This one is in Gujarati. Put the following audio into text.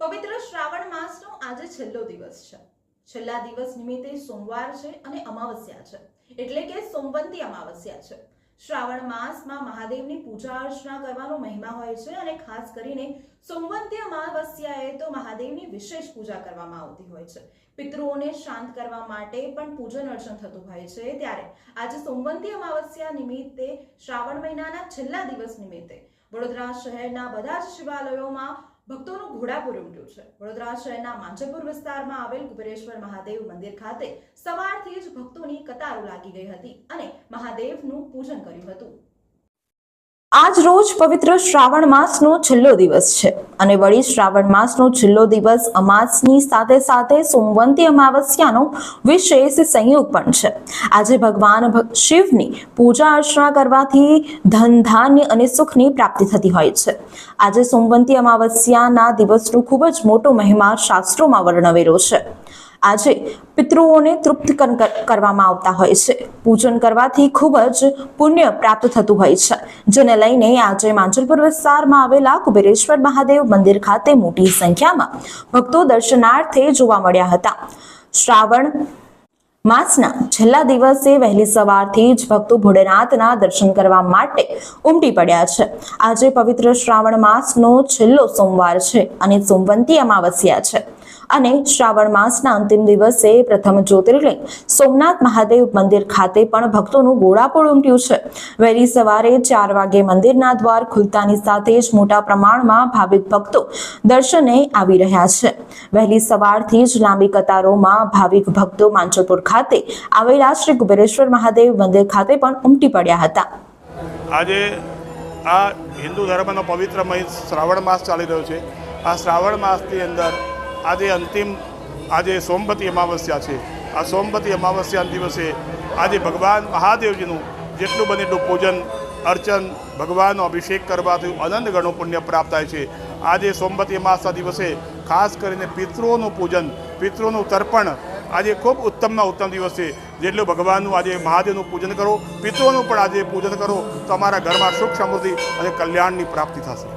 પવિત્ર શ્રાવણ માસનો આજે છેલ્લો દિવસ છે. છેલ્લા દિવસ નિમિત્તે સોમવાર છે અને અમાવસ્યા છે. એટલે કે સોમવંતી અમાવસ્યા છે. શ્રાવણ માસમાં મહાદેવની પૂજા અર્ચના કરવાનો મહિમા હોય છે અને ખાસ કરીને સોમવંતી અમાવસ્યાએ તો મહાદેવની વિશેષ પૂજા કરવામાં આવતી હોય છે. પિતૃઓને શાંત કરવા માટે પણ પૂજન અર્ચન થતું હોય છે. ત્યારે આજે સોમવંતી અમાવસ્યા નિમિત્તે શ્રાવણ મહિનાના છેલ્લા દિવસ નિમિત્તે વડોદરા શહેરના બધા જ શિવાલયોમાં ભક્તોનું ઘોડાપુર ઉમટ્યું છે. વડોદરા શહેરના માંજલપુર વિસ્તારમાં આવેલ કુબેરેશ્વર મહાદેવ મંદિર ખાતે સવારથી જ ભક્તોની કતારો લાગી ગઈ હતી અને મહાદેવનું પૂજન કર્યું હતું. આજ રોજ પવિત્ર શ્રાવણ માસનો છેલ્લો દિવસ છે અને વળી શ્રાવણ માસનો છેલ્લો દિવસ અમાસની સાથે સાથે સોમવંતી અમાવસ્યાનો વિશેષ સંયોગ પણ છે. આજે ભગવાન શિવની પૂજા અર્ચના કરવાથી ધન, ધાન્ય અને સુખની પ્રાપ્તિ થતી હોય છે. આજે સોમવંતી અમાવસ્યાના દિવસનો ખૂબ જ મોટો મહિમા શાસ્ત્રોમાં વર્ણવેલો છે. આજે પિતૃઓને તૃપ્ત કર- કર- કરવામાં આવતા હોય છે. પૂજન કરવાથી ખૂબ જ પુણ્ય પ્રાપ્ત થતું હોય છે, જેને લઈને આજે માંજલપુર વિસ્તારમાં આવેલા કુબેરેશ્વર મહાદેવ મંદિર ખાતે મોટી સંખ્યામાં ભક્તો દર્શનાર્થે જોવા મળ્યા હતા. શ્રાવણ માસના છેલ્લા દિવસે વહેલી સવારથી જ ભક્તો ભોળેનાથના દર્શન કરવા માટે ઉમટી પડ્યા છે. આજે પવિત્ર શ્રાવણ માસનો છેલ્લો સોમવાર છે અને સોમવંતી અમાવસ્યા છે. અને શ્રાવણ માસના અંતિમ દિવસે પ્રથમ જ્યોતિર્લિંગ સોમનાથ મહાદેવ મંદિર ખાતે પણ ભક્તોનું ગોળાપોળ ઉમટ્યું છે. વહેલી સવારે ચાર વાગે મંદિરના દ્વાર ખુલતાની સાથે જ મોટા પ્રમાણમાં ભાવિક ભક્તો દર્શને આવી રહ્યા છે. વહેલી સવારથી જ લાંબી કતારોમાં ભાવિક ભક્તો માંચલપુર ખાતે આવેલા શ્રી કુબેરેશ્વર મહાદેવ મંદિર ખાતે પણ ઉમટી પડ્યા હતા. આજે આ હિન્દુ ધર્મનો પવિત્ર શ્રાવણ માસ ચાલી રહ્યો છે. આ શ્રાવણ માસની અંદર આજે અંતિમ આજે સોમવતી અમાવસ્યા છે. આ સોમવતી અમાવસ્યાના દિવસે આજે ભગવાન મહાદેવજીનું જેટલું બને એટલું પૂજન, અર્ચન, ભગવાનનો અભિષેક કરવાથી અનંત ગણો પુણ્ય પ્રાપ્ત થાય છે. આજે સોમવતી અમાસના દિવસે ખાસ કરીને પિતૃઓનું પૂજન, પિતૃઓનું તર્પણ આજે ખૂબ ઉત્તમમાં ઉત્તમ દિવસ. છે જેટલું ભગવાનનું આજે મહાદેવનું પૂજન કરો, પિતૃઓનું પણ આજે પૂજન કરો, તો અમારા ઘરમાં સુખ સમૃદ્ધિ અને કલ્યાણની પ્રાપ્તિ થશે.